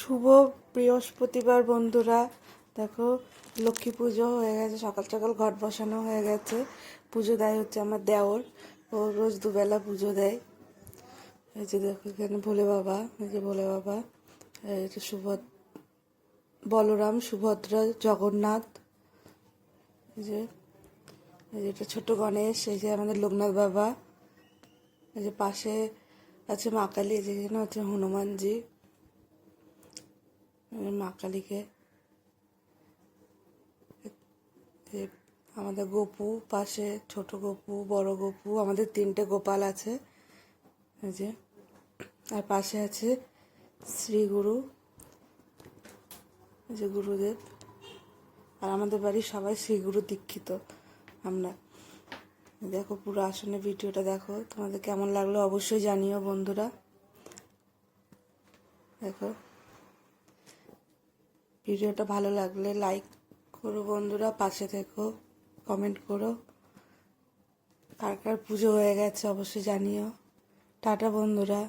শুভ বৃহস্পতিবার বন্ধুরা। দেখো, লক্ষ্মী পুজো হয়ে গেছে, সকাল সকাল ঘট বসানো হয়ে গেছে। পুজো দেয় হচ্ছে আমার দেওর, ও রোজ দুবেলা পুজো দেয়। এই যে দেখো এখানে ভোলে বাবা, এই যে ভোলে বাবা যে সুভদ বলরাম, সুভদ্রা, জগন্নাথ, এই যে এই যে এটা ছোট গণেশ, এই যে আমাদের লোকনাথ বাবা, এই যে পাশে আছে মা কালী, এই যে হচ্ছে হনুমানজি। এই মা কালীকে আমাদের গোপু পাশে, ছোট গোপু, বড় গোপু, আমাদের তিনটে গোপাল আছে। যে, আর পাশে আছে শ্রীগুরু যে গুরুদেব। আর আমাদের বাড়ির সবাই শ্রীগুরু দীক্ষিত, আমরা। দেখো পুরো আসনে ভিডিওটা দেখো, তোমাদের কেমন লাগল অবশ্যই জানিও বন্ধুরা। দেখো। ভিডিওটা ভালো লাগলে লাইক করো বন্ধুরা, পাশে থেকো, কমেন্ট করো। কার কার পুজো হয়ে গেছে অবশ্যই জানিও। টাটা বন্ধুরা।